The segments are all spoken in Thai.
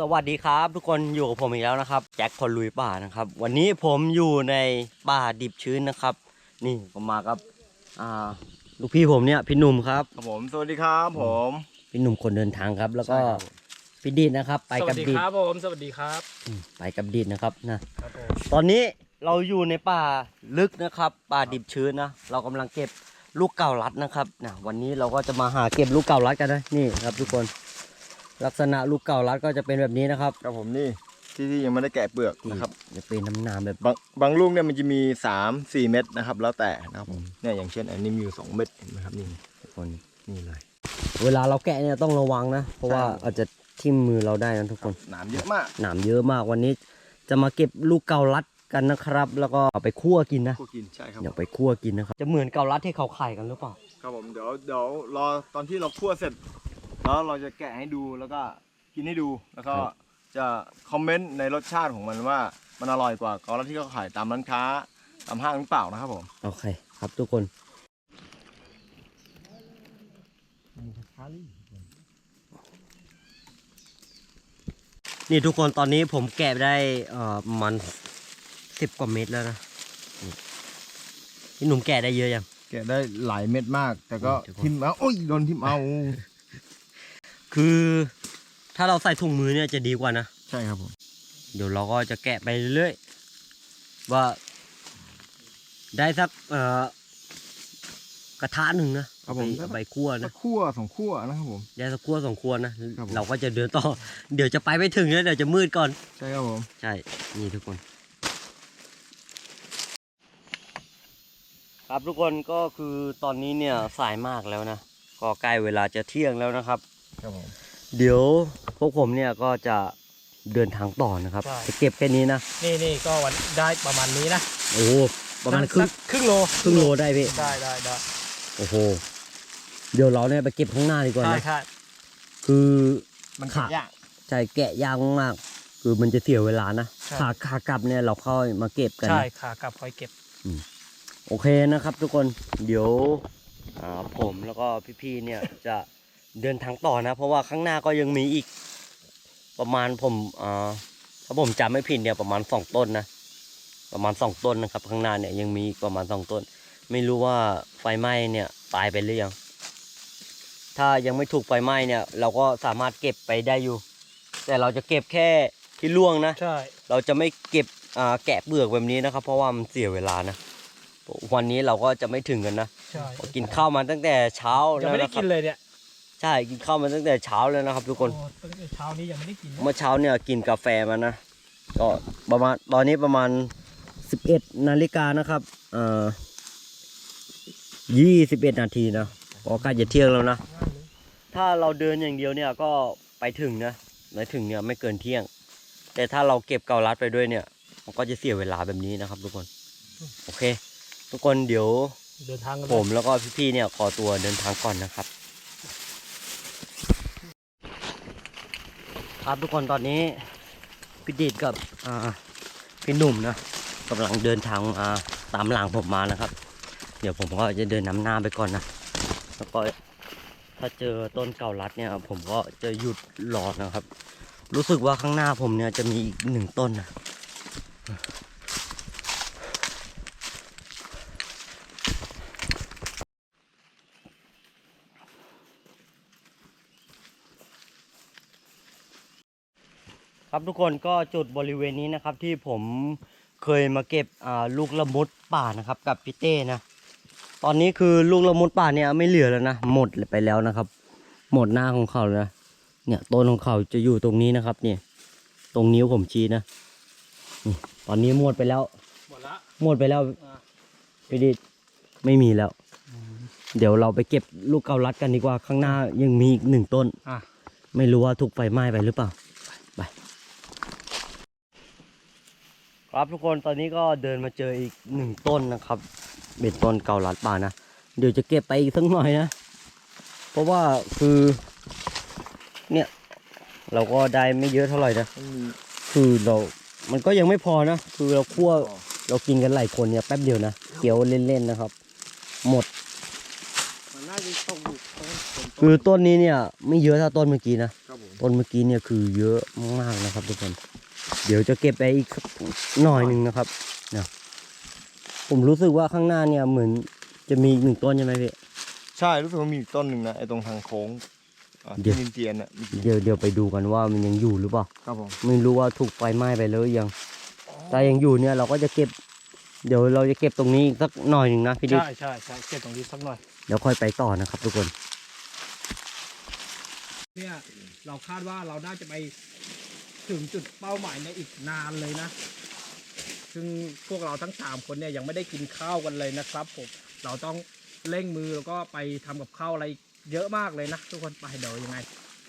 สวัสดีครับ ทุกคนอยู่กับผมอีกแล้วนะครับ แจ็คคนลุยป่านะครับ วันนี้ผมอยู่ในป่าดิบชื้นนะครับ นี่ผมมากับอ่าลูกพี่ผมเนี่ยพี่หนุ่มครับครับผมสวัสดีครับผมพี่หนุ่มคนเดินทางครับ แล้วก็ใช่ครับพี่ดิดนะครับ ไปสกัวับสดีดิดครับผมสวัสดีครับอืมไปกับดิดนะครับนะครับผมตอนนี้เราอยู่ในป่าลึกนะครับ ป่าดิบชื้นนะเรากำลังเก็บลูกเก่ารัดนะครับนะวันนี้เราก็จะมาหาเก็บลูกเก่ารัดกันนะนี่ครับ ทุกคน ลักษณะลูกเก่ารัดก็จะเป็นแบบนี้นะครับครับผมนี่ที่ที่ยังไม่ได้แกะเปลือกที่นะครับจะเป็นน้ำหนามแบบบางบางลูกเนี่ยมันจะมี 3 4 เม็ดนะครับ แล้วแต่นะครับผมอืมเนี่ยอย่างเช่นอันนี้มีอยู่2เม็ดเห็นไหมครับนี่ทุกคนนี่เลย เวลาเราแกะเนี่ยต้องระวังนะ เพราะว่าใช่อาจจะทิ่มมือเราได้นะทุกคนหนามเยอะมากหนามเยอะมากวันนี้ จะมาเก็บลูกเกาลัดกันนะครับ แล้วก็เอาไปคั่วกินนะพวกกินใช่ครับเดี๋ยวไปคั่วกินนะครับจะเหมือนเกาลัดที่เขาขายกันหรือเปล่าครับผมเดี๋ยวเดี๋ยวรอตอนที่เราคั่วเสร็จ แล้วเราจะแกะให้ดูแล้วก็กินให้ดูแล้วก็ครับจะคอมเมนต์ในรสชาติของมันว่ามันอร่อยกว่าเกาลัดที่เขาขายตามร้านค้าตามห้างหรือเปล่านะครับผมโอเคครับทุกคนนี่ทุกคนตอนนี้ผมแกะได้เอ่อประมันสิบกว่าเม็ดแล้วนะนี่พี่หนุ่มแกะได้เยอะยัง แกะได้หลายเม็ดมาก แต่ก็เดี๋ยวก่อน ทิมเอาโอ้ยโดนทิมเอา คือถ้าเราใส่ถุงมือเนี่ยจะดีกว่านะ ใช่ครับผม เดี๋ยวเราก็จะแกะไปเรื่อยๆว่า ได้สักเอ่อกระทะหนึ่งนะครับผม เอาไปคั่วสันะกคั่วสองคั่วนะครับผม ได้สักคั่วสองคั่วนะครับผม เราก็จะเดินต่อ เดี๋ยวจะไปไม่ถึงแล้วเดี๋ยวจะมืดก่อน ใช่ครับผม ใช่ นี่ทุกคน ครับทุกคนก็คือตอนนี้เนี่ยสายมากแล้วนะ ก็ใกล้เวลาจะเที่ยงแล้วนะครับ ครับผมเดี๋ยวพวกผมเนี่ยก็จะเดินทางต่อนะครับจะเก็บแค่นี้นะ นี่นี่ก็วันได้ประมาณนี้นะโอ้โหประมาณครึ่งสักครึ่งโลครึ่งโลได้พี่ ได้ได้ได้โอ้โห เดี๋ยวเราเนี่ยไปเก็บข้างหน้าดีกว่าใช่นะใช่คือมันค่ะยากใช่แกะยากมากๆคือมันจะเสียเวลานะขาขากลับเนี่ยเราเข้ามาเก็บกันใช่นะขากลับคอยเก็บ โอเคนะครับทุกคนเดี๋ยวอ่าผมแล้วก็พี่ๆเนี่ยจะ เดินทางต่อนะ เพราะว่าข้างหน้าก็ยังมีอีก ประมาณผมอ่าถ้าผมจำไม่ผิดเนี่ยประมาณสองต้นนะประมาณสองต้นนะครับ ข้างหน้าเนี่ยยังมีอีกประมาณสองต้น ไม่รู้ว่าไฟไหม้เนี่ยตายไปหรือยังถ้ายังไม่ถูกไฟไหม้เนี่ยเราก็สามารถเก็บไปได้อยู่ แต่เราจะเก็บแค่ที่ร่วงนะใช่เราจะไม่เก็บอ่าแกะเปลือกแบบนี้นะครับ เพราะว่ามันเสียเวลานะวันนี้เราก็จะไม่ถึงกันนะใช่กินข้าวมาตั้งแต่เช้ายังแล้วไม่ได้นะคกิรับนเลยเนี่ย ใช่กินข้าวมาตั้งแต่เช้าแล้วนะครับ ทุกคนโอ้ตั้งแต่เช้านี้ยังไม่ได้กินนะเมื่อเช้าเนี่ยกินกาแฟมานะก็ประมาณตอนนี้ประมาณสิบเอ็ดนาฬิกานะครับเอ่อยี่สิบเอ็ดนาทีนะก็ใกล้จะเที่ยงแล้วนะ ถ้าเราเดินอย่างเดียวเนี่ยก็ไปถึงนะไปถึงเนี่ยไม่เกินเที่ยง แต่ถ้าเราเก็บเกาลัดไปด้วยเนี่ย มันก็จะเสียเวลาแบบนี้นะครับ ทุกคนโอเค ทุกคนเดี๋ยวเดินทางกันผมแล้วก็พี่ๆเนี่ยขอตัวเดินทางก่อนนะครับ ครับทุกคนตอนนี้พี่ดิดกับพี่หนุ่มนะกำลังเดินทางาตามหลังผมมานะครับ เดี๋ยวผมก็จะเดินนำหน้าไปก่อนนะแล้วก็ถ้าเจอต้นเก่ารัดเนี่ย ผมก็จะหยุดหลอดนะครับ รู้สึกว่าข้างหน้าผมเนี่ยจะมีอีกหนึ่งต้นนะ ครับทุกคนก็จุดบริเวณนี้นะครับที่ผมเคยมาเก็บอ่าลูกละมุดป่านะครับกับพี่เต้นะ ตอนนี้คือลูกละมุดป่าเนี่ยไม่เหลือแล้วนะหมดไปแล้วนะครับ หมดหน้าของเขาแล้วนะเนี่ยต้นของเขาจะอยู่ตรงนี้นะครับเนี่ยตรงนิ้วผมชี้นะนี่ตอนนี้หมดไปแล้ว หมดละหมดไปแล้วอ่าพี่ดิดไม่มีแล้ว เดี๋ยวเราไปเก็บลูกเกาลัดกันดีกว่าข้างหน้ายังมีอีกหนึ่งต้นอะไม่รู้ว่าถูกไฟไหม้ไปหรือเปล่า ไป ครับทุกคนตอนนี้ก็เดินมาเจออีกหนึ่งต้นนะครับ เป็นต้นเกาลัดป่านะ เดี๋ยวจะเก็บไปอีกสักหน่อยนะ เพราะว่าคือ เนี่ย เราก็ได้ไม่เยอะเท่าไหร่นะมันมีคือเรา มันก็ยังไม่พอนะ คือเราคั่วอ๋อเรากินกันหลายคนเนี่ยแป๊บเดียวนะเคี้ยวเล่นๆนะครับ หมดมันน่าจะต้องดูต้นต้นคือต้นนี้เนี่ย ไม่เยอะเท่าต้นเมื่อกี้นะครับผมต้นเมื่อกี้เนี่ยคือเยอะมากนะครับทุกคน เดี๋ยวจะเก็บไปอีกสักหน่อยหนึ่งนะครับเนี่ยผมรู้สึกว่าข้างหน้าเนี่ยเหมือนจะมีอีกหนึ่งต้นใช่ไหมพี่ ใช่รู้สึกว่ามีอีกต้นหนึ่งนะไอ้ตรงทางโค้งอะเดี๋ยวที่นินเตียนอะมีเดี๋ยวเดี๋ยวไปดูกันว่ามันยังอยู่หรือเปล่า ครับผมไม่รู้ว่าถูกไฟไหม้ไปแล้วหรือยังถ้ายังอยู่เนี่ยเราก็จะเก็บ เดี๋ยวเราจะเก็บตรงนี้อีกสักหน่อยหนึ่งนะพี่ดิษใช่ใช่ใช่เก็บตรงนี้สักหน่อย เดี๋ยวค่อยไปต่อนะครับทุกคน เนี่ยเราคาดว่าเราน่าจะไป ถึงจุดเป้าหมายในอีกนานเลยนะ ซึ่งพวกเราทั้งสามคนเนี่ยยังไม่ได้กินข้าวกันเลยนะครับผมเราต้องเร่งมือแล้วก็ไปทำกับข้าวอะไรเยอะมากเลยนะทุกคนไปเดี๋ยวยังไง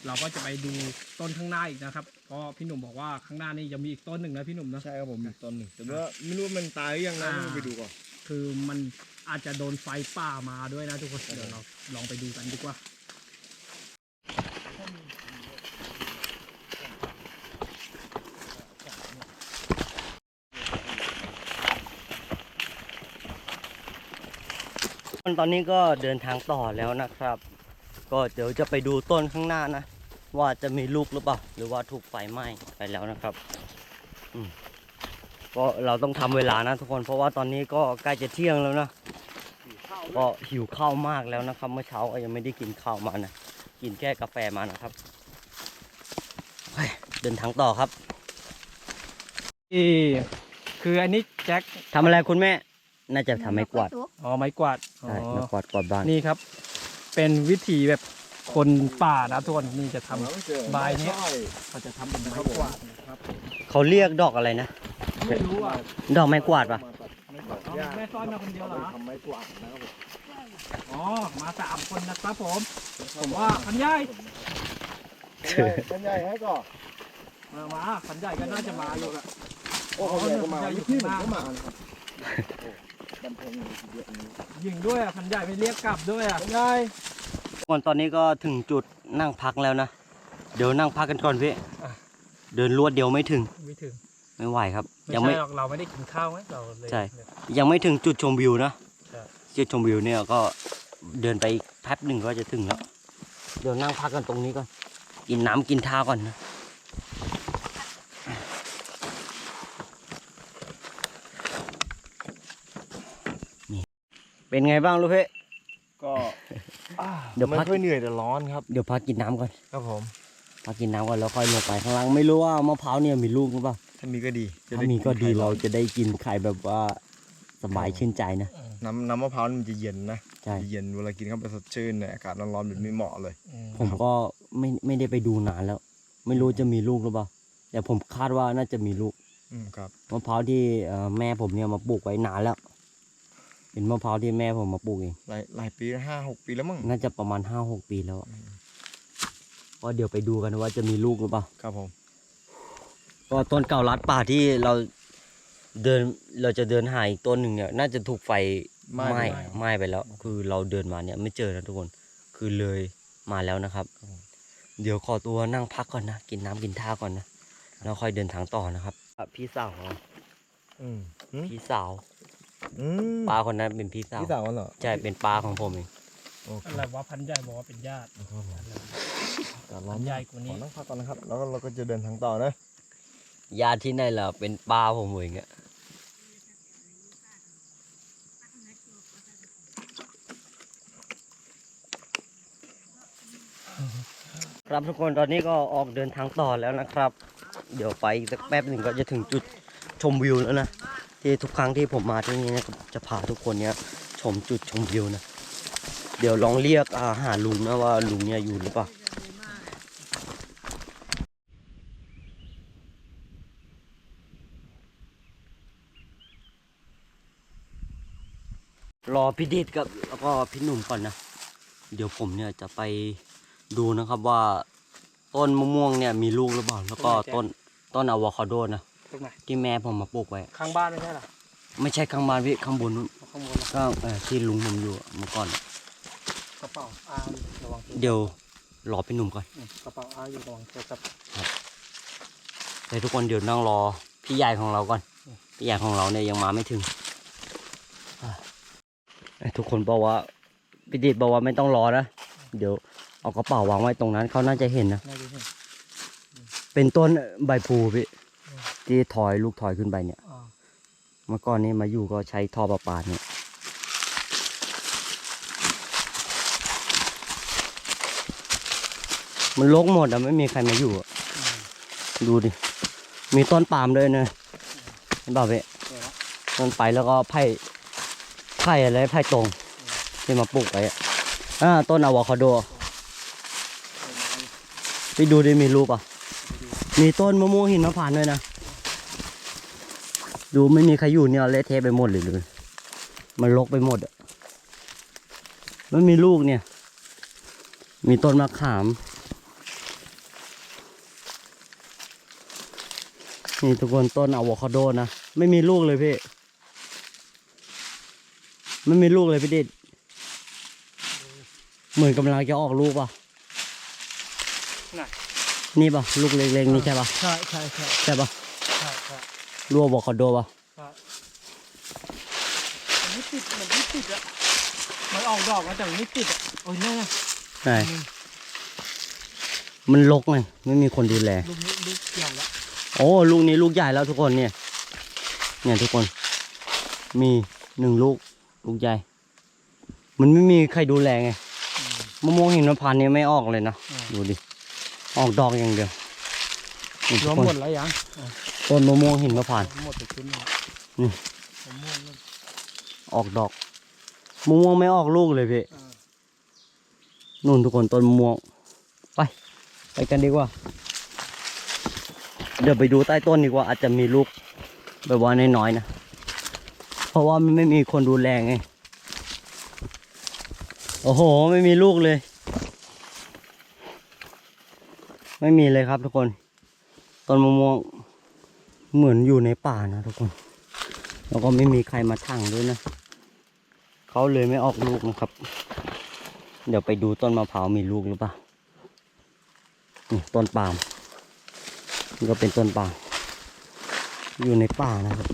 เราก็จะไปดูต้นข้างหน้าอีกนะครับเพราะพี่หนุ่มบอกว่าข้างหน้านี่ยังมีอีกต้นหนึ่งนะพี่หนุ่มนะใช่ครับผมมีต้นหนึ่งแต่ว่าไม่รู้ว่ามันตายหรือยังนะอ่าต้องไปดูก่อนคือมันอาจจะโดนไฟป่ามาด้วยนะทุกคนเดี๋ยวเราลองไปดูกันดีกว่า ตอนนี้ก็เดินทางต่อแล้วนะครับ ก็เดี๋ยวจะไปดูต้นข้างหน้านะ ว่าจะมีลูกหรือเปล่า หรือว่าถูกไฟไหม้ไปแล้วนะครับอืมก็เราต้องทำเวลานะทุกคนเพราะว่าตอนนี้ก็ใกล้จะเที่ยงแล้วนะก็หิวข้าวมากแล้วนะครับ เมื่อเช้าก็ยังไม่ได้กินข้าวมานะกินแค่กาแฟมานะครับเฮ้ยเดินทางต่อครับที่คืออันนี้แจ็คทำอะไรคุณแม่ น่าจะทำไม้กวาดอ๋อไม้กวาดอ๋อใช่ไม้กวาดกวาดบ้านนี่ครับ เป็นวิธีแบบคนป่านะทุกคนนี่จะทำแล้วไม่เจอใบเนี้ยใช่เขาจะทำเป็นไม้กวาดนะครับเขาเรียกดอกอะไรนะ ไม่รู้อะดอกไม้กวาดปะไม้กวาดเอาหญ้าแม่ซ่อนมาคนเดียวเหรอ ทำไม้กวาดนะครับผมอ๋อ มาสามคนนะครับผม ผมว่าคันใหญ่ต้นใหญ่ให้ก่อนมามาคันใหญ่ก็น่าจะมาอยู่ละ โอ้เขาใหญ่ก็มาใหญ่อยู่พี่ผข้ามงหน้าก็มานะครับ โอ้บันเทิงอยู่ทีเดียวอันนี้ยิงด้วยอะคันใหญ่ไม่เรียกกลับด้วยอะต้นใหญ่ก่อนตอนนี้ก็ถึงจุดนั่งพักแล้วนะ เดี๋ยวนั่งพักกันก่อนพี่เดินรวดเดียวไม่ถึง ไม่ถึง ไม่ไหวครับไม่ยังใช่ไม่หรอกเราไม่ได้กินข้าวไหมเราเลยใช่ยังไม่ถึงจุดชมวิวนะใช่จุดชมวิวเนี่ยก็เดินไปอีกแป๊บหนึ่งก็จะถึงแล้ว เดี๋ยวนั่งพักกันตรงนี้ก่อน กินน้ำกินท่าก่อนนะ เป็นไงบ้างลูกเพ่ ก็อ่าเดี๋ยวพัไม่กค่อยเหนื่อยแต่ร้อนครับเดี๋ยวพักกินน้ำก่อนครับผมพักกินน้ำก่อนแล้วค่อยลงไปข้างล่างไม่รู้ว่ามะพร้าวเนี่ยมีลูกหรือเปล่าถ้ามีก็ดีจะถ้าไมีก็ดีนไข่เราอนจะได้กินไข่แบบว่าสบายชื่นใจนะน้ำน้ำมะพร้าวนี่มันจะเย็นนะใช่ จะเย็นเวลากินเข้าไปสดชื่นเนี่ยอากาศร้อนๆแบบนี้เหมาะเลยอืมผมก็ไม่ไม่ได้ไปดูนานแล้ว ไม่รู้จะมีลูกหรือเปล่าแต่ผมคาดว่าน่าจะมีลูกอืมครับมะพร้าวที่เอ่อแม่ผมเนี่ยมาปลูกไว้นานแล้ว เป็นมะพร้าวที่แม่ผมมาปลูกเองหลายหลายปีแล้วห้าหกปีแล้วมั้งน่าจะประมาณห้าหกปีแล้วอะก็เดี๋ยวไปดูกันว่าจะมีลูกหรือเปล่าครับผมก็ต้นเก่าลัดป่าที่เราเดินเราจะเดินหาอีกต้นหนึ่งเนี่ย น่าจะถูกไฟไหม้ไหม้ไปแล้ว คือเราเดินมาเนี่ยไม่เจอนะทุกคนคือเลยมาแล้วนะครับ เดี๋ยวขอตัวนั่งพักก่อนนะกินน้ำกินท่าก่อนนะแล้วค่อยเดินทางต่อนะครับอะพี่สาวของเราอืมอืมพี่สาว อืมป้าคนนั้นเป็นพี่สาวพี่สาวมันเหรอใช่เป็นป้าของผมเองโอเคอะไรว่าพันใหญ่บอกว่าเป็นญาติครับผมอากาศร้พัอนนใหญ่กว่าขอนี้นั่งพักก่อนนะครับ แล้วก็เราก็จะเดินทางต่อนะญาติที่ไหนล่ะเป็นป้าผมเองอะครับทุกคนตอนนี้ก็ออกเดินทางต่อแล้วนะครับ เดี๋ยวไปอีกสักแป๊บหนึ่งก็จะถึงจุดชมวิวแล้วนะ ที่ทุกครั้งที่ผมมาที่นี่นะครับจะพาทุกคนเนี้ยชมจุดชมวิวนะ เดี๋ยวลองเรียกอาหาลุงนะว่าลุงเนี่ยอยู่หรือเปล่ารอพี่ดิดกับแล้วก็พี่หนุ่มก่อนนะ เดี๋ยวผมเนี่ยจะไปดูนะครับว่าต้นมะม่วงเนี่ยมีลูกหรือเปล่า แล้วก็ต้นต้นอะโวคาโดนะ ตรงไหนที่แม่ผมมาปลูกไว้ ข้างบ้านไม่ใช่เหรอไม่ใช่ข้างบ้านพี่ข้างบนนู้นข้างบนนะก็เอ่อที่ลุงผมอยู่เมื่อก่อน กระเป๋าอาระวังตัวเดี๋ยวรอพี่หนุ่มก่อน อืมกระเป๋าอาอยู่ระวังโทรศัพท์แต่ทุกคนเดี๋ยวนั่งรอพี่ใหญ่ของเราก่อน พี่ใหญ่ของเราเนี่ยยังมาไม่ถึงอะเอ้ยทุกคนบอกว่าพี่ดิดบอกว่าไม่ต้องรอนะเดี๋ยวเอากระเป๋าวางไว้ตรงนั้นเขาน่าจะเห็นนะ น่าจะเห็นเป็นต้นใบพลูพี่ ที่ถอยลูกถอยขึ้นไปเนี่ย เมื่อก่อนนี้มาอยู่ก็ใช้ท่อประปาเนี่ยมันลกหมดอะไม่มีใครมาอยู่อะดูดิ มีต้นปาล์มด้วยเนอะเห็นเปล่าพี่ต้นไปแล้วก็ไผ่ไผ่อะไรไผ่ตรง ที่มาปลูกไว้อะอ่าต้นอะโวคาโดไปดูดิมีรูปอะ มีต้นมะม่วงหินมะพร้าวด้วยนะ ดูไม่มีใครอยู่เนี่ยเละเทะไปหมดเลยเลยมันรกไปหมดอะมันมีลูกเนี่ย มีต้นมะขาม นี่ทุกคนต้นอะโวคาโดนะ ไม่มีลูกเลยพี่ ไม่มีลูกเลยพี่ดิดเหมือนกำลังจะออกลูกป่ะน่ะนี่ป่ะ ลูกเล็กๆนี่ใช่ป่ะ ใช่ใช่ใช่ใช่ป่ะใช่ใช่ลูกอะโวคาโดป่ะมันไม่ติดมันไม่ติดอะมันออกดอกมาแต่มันไม่ติดอะโอ้ยนั่นไงใช่มันรกไงไม่มีคนดูแล ลูกนี้ลูกใหญ่ละโอ้ลูกนี้ลูกใหญ่แล้วทุกคนเนี่ย เนี่ยทุกคน มีหนึ่งลูก ลูกใหญ่ มันไม่มีใครดูแลไงมะม่วงหินมะพร้าวเนี่ยไม่ออกเลยนะดูดิออกดอกอย่างเดียวนี่รทุกวมคน หมดแล้วยัง ต้นมะม่วงหินมะพร้าวหมดแต่ชุดนี้นี่มะม่วงนั่นออกดอกมะม่วงไม่ออกลูกเลยพี่อ่านู่นทุกคนต้นมะม่วง ไป ไปกันดีกว่า เดี๋ยวไปดูใต้ต้นดีกว่า อาจจะมีลูกแบบว่าน้อยๆนะ เพราะว่ามันไม่มีคนดูแลไง โอ้โห ไม่มีลูกเลย ไม่มีเลยครับทุกคน ต้นมะม่วง เหมือนอยู่ในป่านะทุกคน แล้วก็ไม่มีใครมาถังด้วยนะ เขาเลยไม่ออกลูกนะครับ เดี๋ยวไปดูต้นมะพร้าวมีลูกหรือเปล่า นี่ต้นปาล์มก็เป็นต้นปาล์มอยู่ในป่านะครับ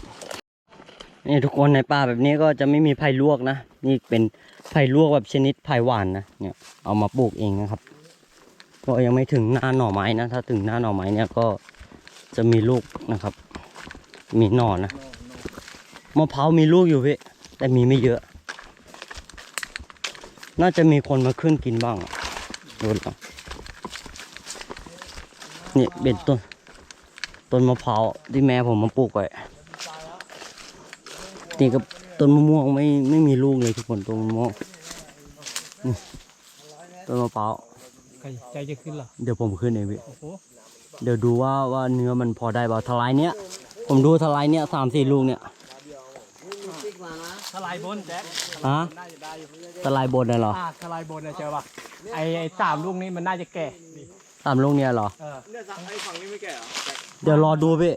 นี่ทุกคนในป่าแบบนี้ก็จะไม่มีไผ่ลวกนะ นี่เป็นไผ่ลวกแบบชนิดไผ่หวานนะ เนี่ยเอามาปลูกเองนะครับ ก็ยังไม่ถึงหน้าหน่อไม้นะ ถ้าถึงหน้าหน่อไม้เนี่ยก็ จะมีลูกนะครับ มีหน่อนะมะพร้าวมีลูกอยู่พี่แต่มีไม่เยอะ น่าจะมีคนมาขึ้นกินบ้างอะดูแล้วนี่เป็นต้นต้นมะพร้าวที่แม่ผมมาปลูกไว้นี่ก็ต้นมะม่วงไม่ไม่มีลูกเลยทุกคนต้นมะม่วงนี่ต้นมะพร้าวใครใจจะขึ้นเหรอเดี๋ยวผมขึ้นเองพี่โอ้โห เดี๋ยวดูว่าว่าเนื้อมันพอได้เปล่าทลายเนี้ย ผมดูทลายเนี้ยสามสี่ลูกเนี่ยทลายบนแจ็คฮะน่าจะได้อยู่ทลายบนน่ะเหรออ่าทลายบนนะเจอปะไอไอสามลูกนี้มันน่าจะแก่สามลูกเนี่ยเหรอ เออเนี่ยไอ้ฝั่งนี้ไม่แก่เหรอเดี๋ยวรอดูพี่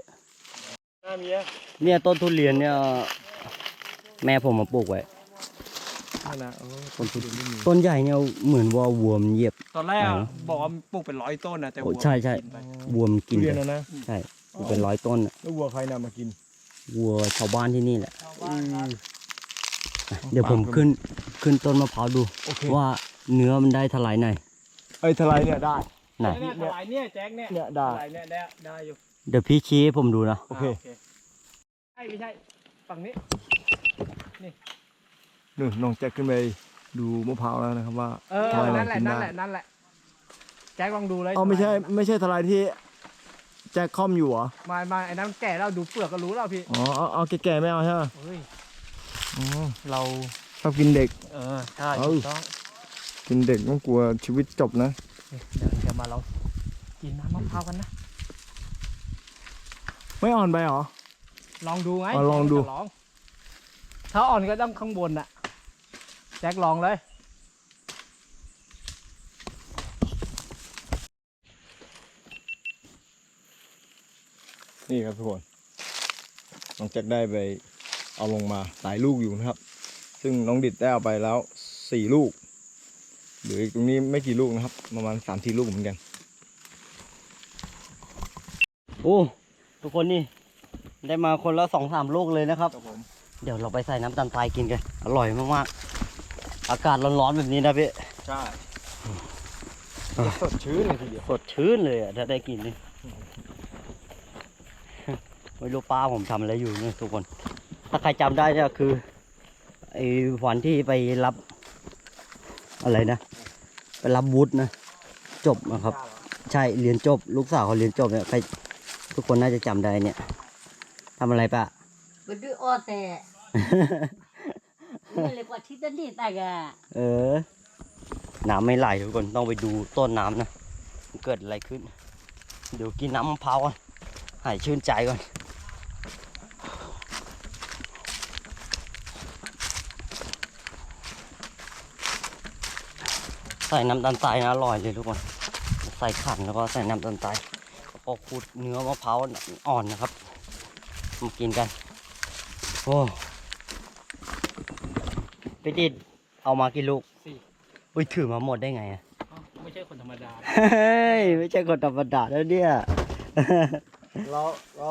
หน้าเมียเนี่ยต้นทุเรียนเนี่ย แม่ผมมาปลูกไว้ นั่นนะเออต้นทุเรียนต้นใหญ่เนี่ยเหมือนว่าวัวมันเหยียบ ตอนแรกอะอ๋อบอกว่าปลูกเป็นร้อยต้นนะแต่โอ้วัวใช่ใช่ กินไปวัวมันกินทุเรียนไปนะนะใช่มันเป็นร้อยต้นน่ะแล้ววัวใครนำมากินวัวชาวบ้านที่นี่แหละอืมเดี๋ยวผมขึ้นขึ้นต้นมะพร้าวดูโอเคว่าเนื้อมันได้ทลายไหนไอ้ทลายเนี่ยได้ ไหนเนี่ยทลายเนี่ยแจ็คเนี่ยเนี่ยได้ทลายเนี่ยได้ได้อยู่เดี๋ยวพี่ชี้ให้ผมดูนะ โอเคาใช่ไม่ใช่ฝั่งนี้นู่ นน้องแจ็คขึ้นไปดูมะพร้าวแล้วนะครับว่าเออทลายไหนั่นแหละกินนั่นได้แหละนั่นแหละแจ็คลองดูเลยอ๋อไม่ใช่ทลายไม่ใช่ทลายที่แจ็คคอมอยู่เหรอไมามาไอ้นั้นแก่แล้วดูเปลือกก็รู้แล้วพี่อ๋อเอาเอาแก่ๆไม่เอาใช่ไหมเฮ้ยอ๋อเราชอบกินเด็ก เออใช่เอ้าถูกต้องกินเด็กต้องกลัวชีวิตจบนะเดี๋ยวจะมาเรากินน้ำมะพร้าวกันนะไม่อ่อนไปเหรอลองดูไงอ๋อลองดู จะลองถ้าอ่อนก็ต้องข้างบนน่ะ แจ็คลองเลย นี่ครับทุกคนน้องแจ็คได้ไปเอาลงมาหลายลูกอยู่นะครับ ซึ่งน้องดิดได้เอาไปแล้วสี่ลูกเหลืออีกตรงนี้ไม่กี่ลูกนะครับ ประมาณสามสี่ลูกเหมือนกัน โอ้ทุกคนนี่ได้มาคนละสองสามลูกเลยนะครับครับผมเดี๋ยวเราไปใส่น้ำตาลทรายกินกัน อร่อยมากๆ อากาศร้อนๆแบบนี้นะพี่ใช่สดชื่นเลยทีเดียวสดชื่นเลยอะถ้าได้กินนี่ไม่รู้ป้าผมทำอะไรอยู่เนี่ยทุกคน ถ้าใครจำได้เนี่ยคือไอ้วันที่ไปรับ อะไรนะ ไปรับวุฒินะ จบนะครับ ใช่เรียนจบ ลูกสาวเขาเรียนจบเนี่ยใครทุกคนน่าจะจำได้เนี่ยทำอะไรปะ Berdua ote. Ini lepas cerita ni tak ga? เออ น้ำไม่ไหลทุกคนต้องไปดูต้นน้ำนะเกิดอะไรขึ้น เดี๋ยวกินน้ำมะพร้าวก่อนหายชื่นใจก่อนใส่น้ำตาลทรายนะอร่อยเลยทุกคน ใส่ขันแล้วก็ใส่น้ำตาลทรายแล้วก็ขูดเนื้อมะพร้าวอ่อนนะครับ มากินกัน โอ้ ไปดิดเอามากี่ลูกสี่อุ้ยถือมาหมดได้ไงอะอ้าวไม่ใช่คนธรรมดา เฮ้ยไม่ใช่คนธรรมดาแล้วเนี่ย เราเรา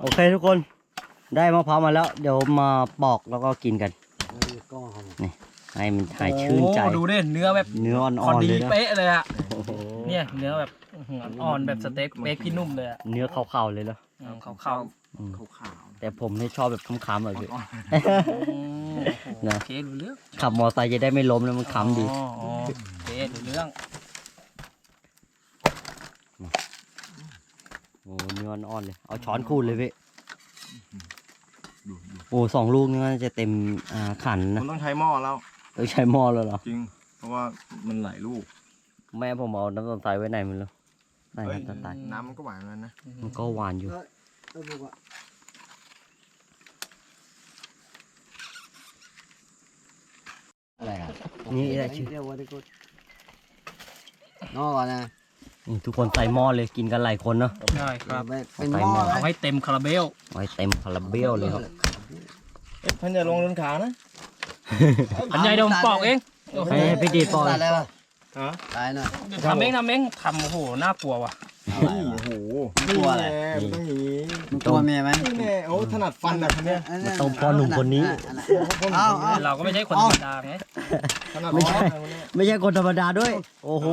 โอเคทุกคนได้มะพร้าวมาแล้ว เดี๋ยวมาปอกแล้วก็กินกันให้มันหายชื่นใจ โอ้ดูดิเนื้อแบบเนื้อพอ่ออนๆดีเลยนะเป๊ะเลยอะโอ้โหเนี่ยเนื้อแบบอื้อหืออ่อนแบบสเต็กเป๊กพี่นุ่มเลยอะเนื้อขาวๆเลยแล้วอืมเขาเข้าอืม ขาว แต่ผมไม่ชอบแบบค้ำๆแบบนี้ๆนะ โอเครู้เรื่องขับมอไซค์จะได้ไม่ล้มแล้วมันค้ำดี อ๋ออ๋อโอเครู้เรื่องโอ้เนื้ออ่อนๆเลย เอาช้อนคูดเลยพี่โอ้สองลูกนี่น่าจะเต็มอ่าขันๆมันะนต้องใช้หม้อแล้วต้องใช้หม้อแล้วเหรอ จริง เพราะว่ามันหลายลูกแม่ผมเอาน้ำตาลทรายไว้ไหนมันแล้วใส่เฮ้ยน้ำตาลทรายน้ำมันก็หวานเหมือนกันนะมันก็หวานอยู่อะไรอะนี่แหละชื่อเรียกว่าที่กูนอกก่อนนะนี่ทุกคนใส่หม้อเลยกินกันหลายคนเนาะใช่ครับเป็นหม้อเอานะให้เต็มคาราเบลไว้เต็มคาราเบลเลยครับเอ๊ะท่านอย่าลงเดินขานะอันใหญ่เดี๋ยวผมปอกเองโอ้โหให้ให้พี่ดีดปอกตายอะไรวะฮะตายหน่อยเดี๋ยวทำเองทำเองทำโอ้โหน่ากลัวว่ะเฮ้ยโอ้โหกลัวอะไรนี่แน่มันต้องอย่างนี้ มึงกลัวเมียไหมนี่แน่โอ้ถนัดฟันนะคนเนี้ยมันต้องพ่อหนุ่มคนนี้ เอาเอาเราก็ไม่ใช่คนธรรมดาไงถนัดไม่ใช่ฟันนะคนเนี้ยไม่ใช่คนธรรมดาด้วย โอ้โห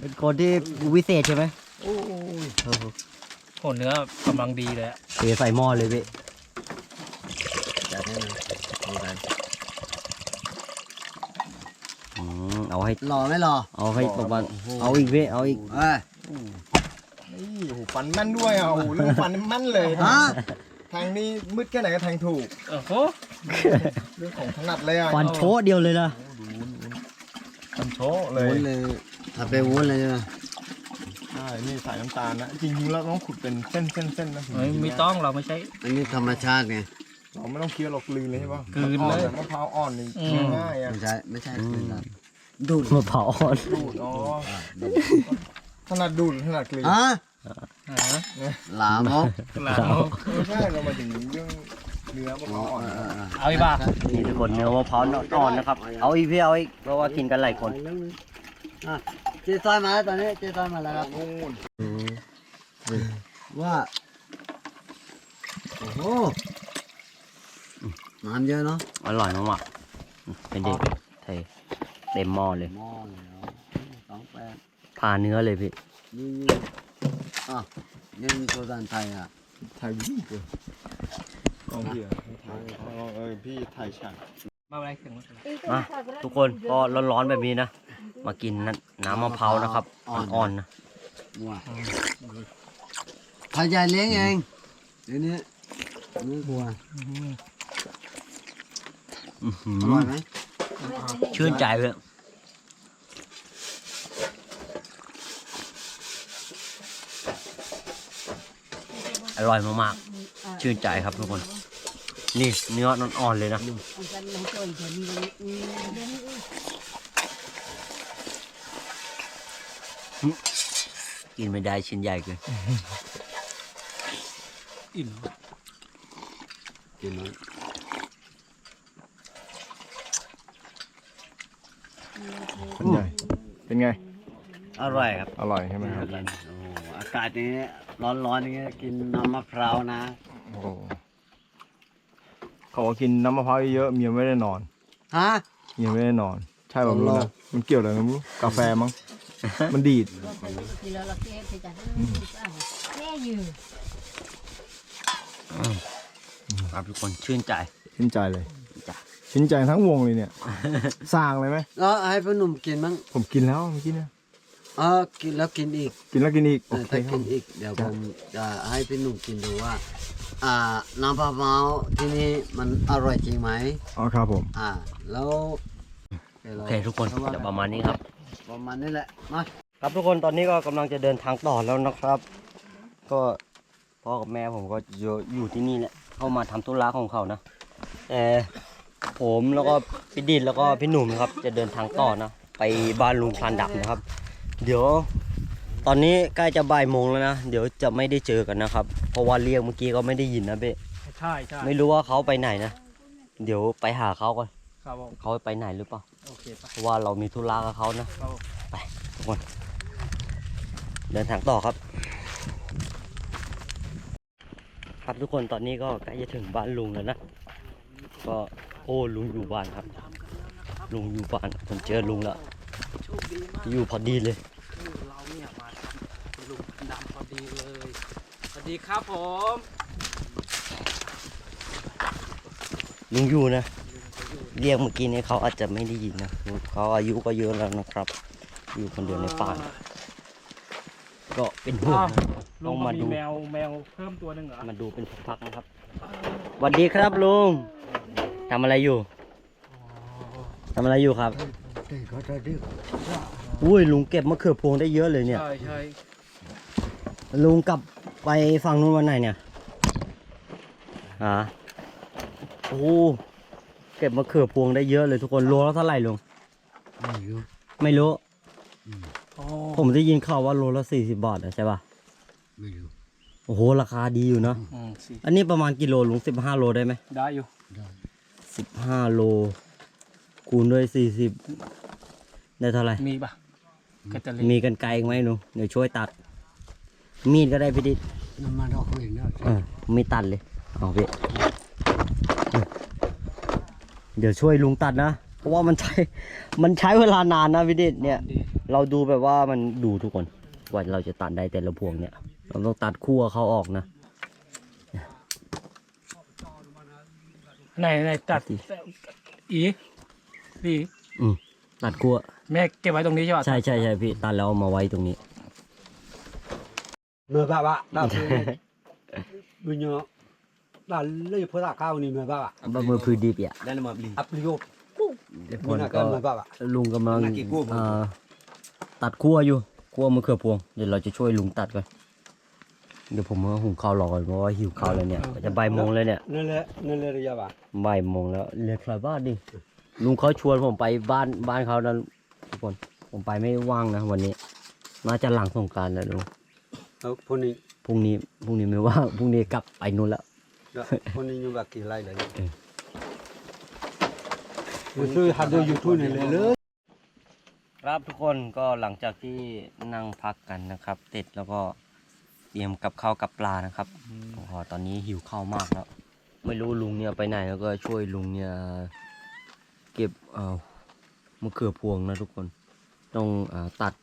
เป็นคนที่วิเศษใช่ไหมโอ้ยโอ้โหโหเนื้อกำลังดีเลยอะเทใส่หม้อเลยพี่จัดให้หน่อยดูกันอืมเอาให้หล่อไม่หล่อเอาให้ประมาณเอาอีกพี่เอาอีกเอ้ย นี่โอ้โหฟันแม่นด้วยอะโอ้โหเรื่องฟันนี่แม่นเลยฮะทางนี้มืดแค่ไหนก็แทงถูกโอ้โหเรื่องของถนัดเลยอะฟันโชะเดียวเลยนะฟันโชะเลวุ้ยนเลยทำเป็นวุ้นเลยใช่ไหมใช่นี่ใส่น้ำตาลนะจริงๆแล้วต้องขุดเป็นเส้นเส้นเส้นนะเฮ้ยไม่ต้องเราไม่ใช่อันนี้ธรรมชาติไงเราไม่ต้องเคี้ยวเรากลืนเลยใช่ป่ะกลืนเลยมะพร้าวอ่อนนี่อืมเคี้ยวง่ายอะไม่ใช่ไม่ใช่คือแบบดูดมะพร้าวอ่อนดูดอ๋อ ถนัดดูดถนัดกลืนฮะอ่าหลามกกลาไม่ใช่เรามาถึงเรื่องเนื้อมะพร้าวอ่อนเออนะเออเอาอีกป่ะนี่ทุกคนเนื้อมะพร้าวอ่อนนะครับ เอาอีกพี่เอาอีกเพราะว่ากินกันหลายคนอะเจซอยมาแล้วตอนนี้เจซอยมาแล้วครับนู่นว่าโอ้โหน้ำเยอะเนาะอร่อยมากๆเป็นเด็กเทเต็มหม้อเลยหม้อเลยเนาะสองแปด ผ่าเนื้อเลยพี่ นี่นี่อะนี่เป็นตัวดันไทยอะถ่ายวิดีโอลองพี่อะถ่ายเอาเออพี่ถ่ายฉากมาอะไรถึงมามาทุกคนก็ร้อนๆแบบนี้นะ มากินน้ำน้ำมะพร้าวนะครับ อ่อนๆนะมั่วพายายเลี้ยงเองเดี๋ยวนี้ไม่กลัวอื้อหือร่อยอไหมชื่นใจเลย ร่อยมากๆ ชื่นใจครับทุกคน นี่เนื้ออ่อนๆเลยนะ กินไม่ได้ชิ้นใหญ่เกินอิ่มกินไหมคนใหญ่เป็นไง อร่อยครับ อร่อยใช่ไหมครับโอ้โหอากาศนี้ ร้อนๆอย่างเงี้ยกินน้ำมะพร้าวนะ โอ้โหเขาบอกกินน้ำมะพร้าวเยอะๆเมียไม่ได้นอน ฮะ เมียไม่ได้นอน ใช่ป่ะตไม่ลรู้กนะมันเกี่ยวอะไรกันไม่รู้กาแฟมั้ง มันดีด Kilo lagi kita. Eh, you. ครับทุกคนชื่นใจ ชื่นใจเลย จ้ะ ชื่นใจทั้งวงเลยเนี่ย สร้างเลยไหม แล้วให้พ่อหนุ่มกินมั้งผมกินแล้วเมื่อกี้เนี่ยเออกินแล้วกินอีกกินแล้วกินอีกเอโออเคถ้าครักิบ นอีกเดี๋ยวผมจะให้พี่หนุ่มกินดูว่า อ่าน้ำมะพร้าวที่นี่มันอร่อยจริงไหมอ๋อครับผม อ่า แล้วโอเคทุกคนเดี๋ยวประมาณนี้ครับ ประมาณนี้แหละมา ครับทุกคนตอนนี้ก็กำลังจะเดินทางต่อแล้วนะครับ ก็พ่อกับแม่ผมก็อยู่อยู่ที่นี่แหละเข้ามาทำธุระของเขานะแต่ผมแล้วก็พี่ดิดแล้วก็พี่หนุ่มนะครับ จะเดินทางต่อนะ ไปบ้านลุงพลานดับนะครับ เดี๋ยว ตอนนี้ใกล้จะบ่ายโมงแล้วนะ เดี๋ยวจะไม่ได้เจอกันนะครับ เพราะว่าเรียกเมื่อกี้ก็ไม่ได้ยินนะเบ้ใช่ใช่ไม่รู้ว่าเขาไปไหนนะ เดี๋ยวไปหาเขาก่อนครับผมเขาไปไหนหรือเปล่าโอเคปะเพราะว่าเรามีธุระกับเขานะ ครับผมไปทุกคน เดินทางต่อครับ ครับทุกคนตอนนี้ก็ใกล้จะถึงบ้านลุงแล้วนะ ก็โอ้ลุงอยู่บ้านครับ ลุงอยู่บ้านผมเจอลุงแล้ว โชคดีมากอยู่พอดีเลยคือเราเนี่ยมาทำลุงดำพอดีเลย สวัสดีครับผมลุงอยู่นะเรียกเมื่อกี้นี้เขาอาจจะไม่ได้ยินนะเขาอายุก็เยอะแล้วนะครับ อยู่คนเดียวในป่าก็เป็นห่วงนะลุต้องงก็มามีดู แมวแมวเพิ่มตัวหนึ่งเหรอมาดูเป็นพักๆนะครับสวัสดีครับลุงทำอะไรอยู่ทำอะไรอยู่ครับ อุ้ยลุงเก็บมะเขือพวงได้เยอะเลยเนี่ย ใช่ใช่ลุงกลับไปฝั่งนู้นวันไหนเนี่ยฮะโอ้เก็บมะเขือพวงได้เยอะเลยทุกคนโลละเท่าไหร่ลุงไม่รู้ไม่รู้ อ๋อผมได้ยินข่าวว่าโลละสี่สิบบาทอะใช่ป่ะไม่รู้โอ้โหราคาดีอยู่เนอะอืมสิอันนี้ประมาณกิโลลุงสิบห้าโลได้ไหมได้อยู่สิบห้าโลคูณด้วยสี่สิบ ได้เท่าไหร่มีปะก็จะเล็กมีกันไกลอีกไหมหนูเดี๋ยวช่วยตัด มีดก็ได้พี่ดิษน้ำมันเราคุยนะเออไม่ตัดเลยเอาพี่เออเดี๋ยวช่วยลุงตัดนะ เพราะว่ามันใช้ มันใช้เวลานานนะพี่ดิษเนี่ย ดีเราดูแบบว่ามันดูทุกคนกว่าเราจะตัดได้แต่ละพวงเนี่ย เราต้องตัดคู่กับเขาออกนะ ไหนไหนตัดอีพี่อืมตัดคู่ แม่เก็บไว้ตรงนี้ใช่ปะใช่ใช่ใช่พี่ตัดแล้วเอามาไว้ตรงนี้ เมื่อบ้าบ้าเราคือบุญเนาะเราเลี้ยงพระข้าวนี่เมื่อบ้าบ้าบะมือพือดิบอะ dan mau beli aplikasi คน guna ก็ kan มื่อบ้าบ้าลุงกำลังน่ากินกู้ผมเอ่อตัดคั่วอยู่คั่วมะเขือพวงเดี๋ยวเราจะช่วยลุงตัดก่อนเดี๋ยวผมมาหุงข้าวรอก่อนเพราะว่าหิวข้าวแล้วเนี่ยจะบ่ายโมงแล้วเนี่ยนั่นแหละนั่นแหละระยะบ้าบ่ายโมงแล้วเหลือใครบ้านดิลุงเขาชวนผมไปบ้านบ้านเขานะ ทุกคนผมไปไม่ว่างนะวันนี้ น่าจะหลังสงกรารแล้วลุงเอาพวกนี้พรุ่งนี้พรุ่งนี้ไม่ว่างพรุ่งนี้กลับไปนู่นแล้วพวกนี้ยังแบบกี่ไร่เลยเออมันช่วยหาดูยูทูบนี่เลยเลยครับทุกคนก็หลังจากที่นั่งพักกันนะครับ เสร็จแล้วก็เตรียมกับข้าวกับปลานะครับโอ้โหตอนนี้หิวข้าวมากแล้ว ไม่รู้ลุงเนี่ยไปไหนแล้วก็ช่วยลุงเนี่ยเก็บเอ่อ มะเขือพวงนะทุกคน ต้องออตัด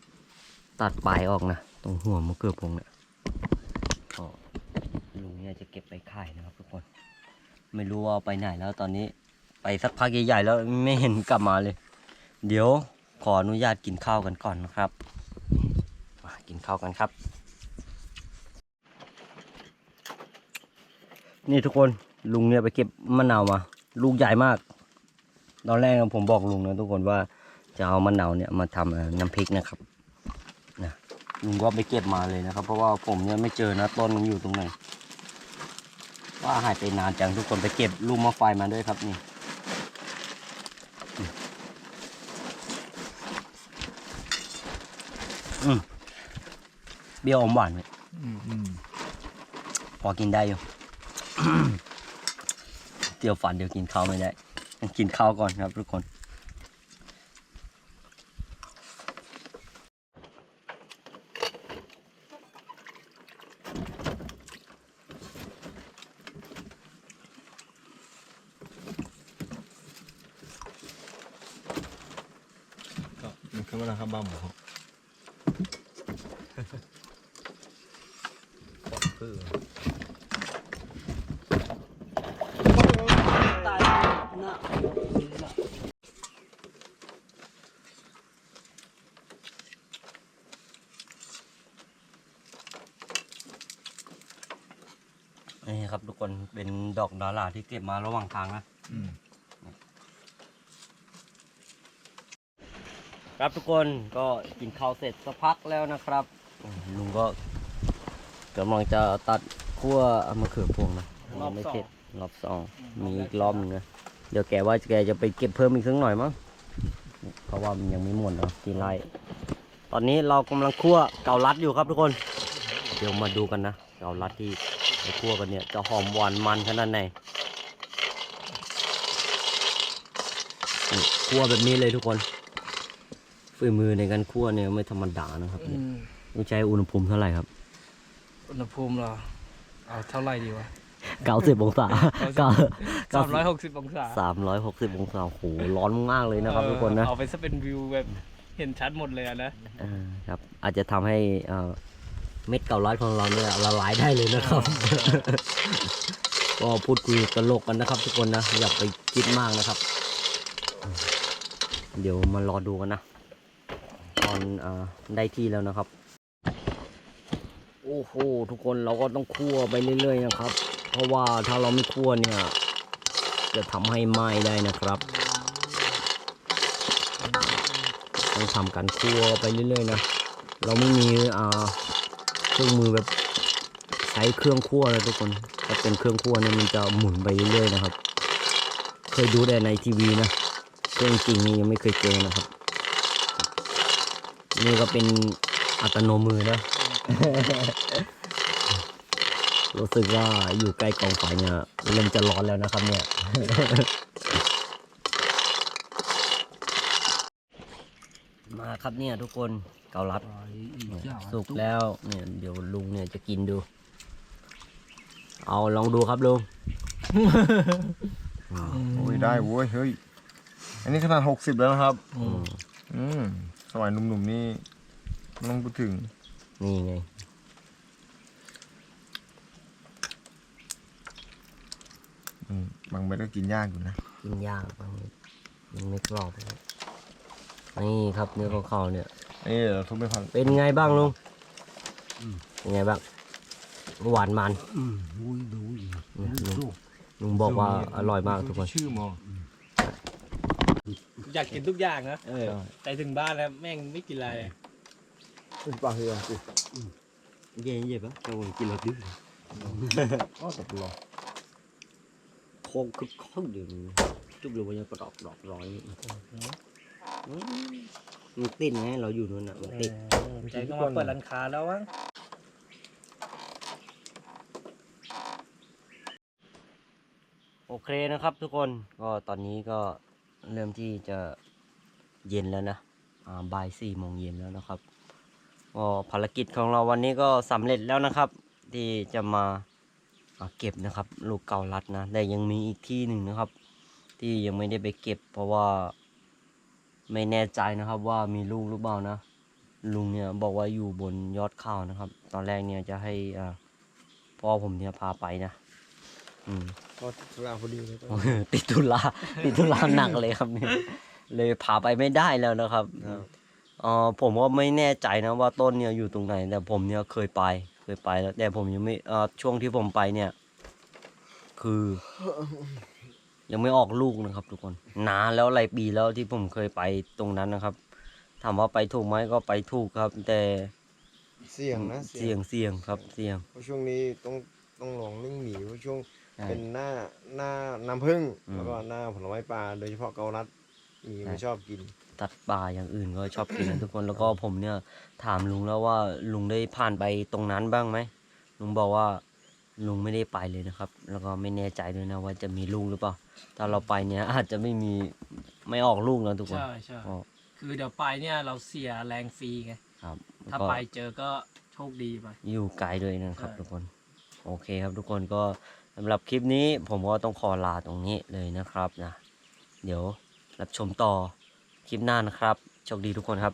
ตัดปลายออกนะ ตรงหัวมะเขือพวงเนี่ยก็ลุงเนี่ยจะเก็บไปขายนะครับทุกคน ไม่รู้ว่าไปไหนแล้วตอนนี้ไปสักพักใหญ่ๆแล้วไม่เห็นกลับมาเลย เดี๋ยวขออนุญาตกินข้าวกันก่อนนะครับมากินข้าวกันครับ นี่ทุกคนลุงเนี่ยไปเก็บมะนาวมา ลูกใหญ่มาก ตอนแรกผมบอกลุงนะทุกคนว่าจะเอามะนาวเนี่ยมาทำเอ่อน้ำพริกนะครับนะลุงก็ไปเก็บมาเลยนะครับ เพราะว่าผมเนี่ยไม่เจอนะต้นมันอยู่ตรงไหนว่าหายไปนานจังทุกคนไปเก็บลูกมะไฟมาด้วยครับนี่อืมเปรี้ยวอมหวานไหมพอกินได้อยู่เดี๋ยวฝันเดี๋ยวกินข้าวไม่ได้ต้อง กินข้าวก่อนครับทุกคน มันคือมันนะครับบ้าหมู ตายนะ นี่ครับทุกคนเป็นดอกดาราที่เก็บมาระหว่างทางนะอืม ครับทุกคนก็กินข้าวเสร็จสักพักแล้วนะครับอืมลุงก็กำลังจะตัดขั้วมะเขือพวงนะยังไม่เสร็จรอบสองมีอีกรอบหนึงนะเดี๋ยวแกว่าแกจะไปเก็บเพิ่มอีกสักหน่อยมั้งเพราะว่ามันยังไม่หมดเนาะที่ไร่ตอนนี้เรากำลังคั่วเกาลัดอยู่ครับทุกคน เดี๋ยวมาดูกันนะเกาลัดที่ ไปคั่วกันเนี่ย จะหอมหวานมันขนาดไหนนี่คั่วแบบนี้เลยทุกคนฝีมือในการคั่วเนี่ยไม่ธรรมดานะครับเนี่ยต้องใช้อุณหภูมิเท่าไหร่ครับ อุณหภูมิเหรอเอาเท่าไหร่ดีวะเก้าสิบองศาเก้าสามร้อยหกสิบองศาสามร้อยหกสิบองศาโอ้โหร้อนมากเลยนะครับทุกคนนะเอาไปซะเป็นวิวแบบเห็นชัดหมดเลยอะนะเออครับ อาจจะทำให้เอ่อ เม็ดเก่าลัดของเราเนี่ยละลายได้เลยนะครับ ก็พูดคุยตลกกันนะครับ ทุกคนนะอย่าไปคิดมากนะครับ เดี๋ยวมารอดูกันนะ ตอนอาได้ที่แล้วนะครับ โอ้โหทุกคนเราก็ต้องคั่วไปเรื่อย ๆ นะครับ เพราะว่าถ้าเราไม่คั่วเนี่ย จะทำให้ไหม้ได้นะครับต้องทำการคั่วไปเรื่อย ๆ นะเราไม่มีอ่า เครื่องมือแบบใช้เครื่องคั่วนะทุกคน ถ้าเป็นเครื่องคั่วเนี่ยมันจะหมุนไปเรื่อยๆนะครับ เคยดูแต่ในทีวีนะ เครื่องจริงนี่ยังไม่เคยเจอนะครับ นี่ก็เป็นอัตโนมือนะ รู้สึกว่าอยู่ใกล้กองไฟเนี่ยเริ่มจะร้อนแล้วนะครับเนี่ย มาครับเนี่ยทุกคนเกาลัดเนี่ยสุกแล้วเนี่ยเดี๋ยวลุงเนี่ยจะกินดู เอาลองดูครับลุงโอ้ยได้โว้ยเฮ้ยอันนี้ขนาดหกสิบแล้วนะครับอืมอืมสมัยหนุ่มๆนี่ไม่ต้องพูดถึงนี่ไงอืมบางเม็ดก็กินยากอยู่นะ กินยากบางนิดมันไม่กรอบนะครับ นี่ครับเนื้อของเขาเนี่ย นี่เดี๋ยวเราทุบไปพันเป็นไงบ้างลุงเป็นไงบ้าง หวานมันอืมอุ้ยดูอีกเนี่ยลุงลุงบอกว่าอร่อยมากทุกคนชื่อมออยากกินทุกอย่างนะเออแต่ถึงบ้านแล้วแม่งไม่กินอะไรเป็นปลาเฮือสิเย็นเย็นปะจะวันกินแล้วดื้อก็ตกลงคงคึกคักเดี๋ยวนี้จุบเลยว่ายังกระดอกดอกร้อย อืมมันติดไงเราอยู่นู่นน่ะมันติดใจก็มาเปิดร้านค้าแล้ววะโอเคนะครับทุกคนก็ตอนนี้ก็เริ่มที่จะเย็นแล้วนะอ่าบ่ายสี่โมงเย็นแล้วนะครับก็ภารกิจของเราวันนี้ก็สำเร็จแล้วนะครับ ที่จะมาอ่าเก็บนะครับ ลูกเกาลัดนะแต่ยังมีอีกที่หนึ่งนะครับ ที่ยังไม่ได้ไปเก็บ เพราะว่า ไม่แน่ใจนะครับว่ามีลูกหรือเปล่านะ ลุงเนี่ยบอกว่าอยู่บนยอดเขานะครับ ตอนแรกเนี่ยจะให้อ่าพ่อผมเนี่ยพาไปนะอืมก็ทุลาพอดีเลยติดธุระติดธุระหนักเลยครับเนี่ยเลยพาไปไม่ได้แล้วนะครับเออผมก็ไม่แน่ใจนะว่าต้นเนี่ยอยู่ตรงไหน แต่ผมเนี่ยเคยไปเคยไปแล้วแต่ผมยังไม่เออช่วงที่ผมไปเนี่ย คือ ยังไม่ออกลูกนะครับ ทุกคนนานแล้วหลายปีแล้วที่ผมเคยไปตรงนั้นนะครับถามว่าไปถูกไหมก็ไปถูกครับ แต่เสี่ยงนะเสี่ยงเสี่ยงครับเสี่ยงเพราะช่วงนี้ต้องต้องลองเรื่องหมีเพราะช่วงใช่เป็นหน้าหน้าน้ำผึ้งอืมแล้วก็หน้าผลไม้ปลาโดยเฉพาะเกาลัดหมีไม่ชอบกินตัดปลาอย่างอื่นก็ชอบกินนะทุกคนแล้วก็ผมเนี่ยถามลุงแล้วว่าลุงได้ผ่านไปตรงนั้นบ้างไหมลุงบอกว่า ลุงไม่ได้ไปเลยนะครับ แล้วก็ไม่แน่ใจด้วยนะว่าจะมีลูกหรือเปล่าถ้าเราไปเนี่ยอาจจะไม่มีไม่ออกลูกนะทุกคนใช่ใช่ ก็ คือเดี๋ยวไปเนี่ยเราเสียแรงฟรีไง ครับแล้วถ้าก็ไปเจอก็โชคดีไป อยู่ไกลด้วยนะครับใช่ ทุกคน โอเคครับทุกคนก็สำหรับคลิปนี้ผมก็ต้องขอลาตรงนี้เลยนะครับนะ เดี๋ยวรับชมต่อคลิปหน้านะครับ โชคดีทุกคนครับ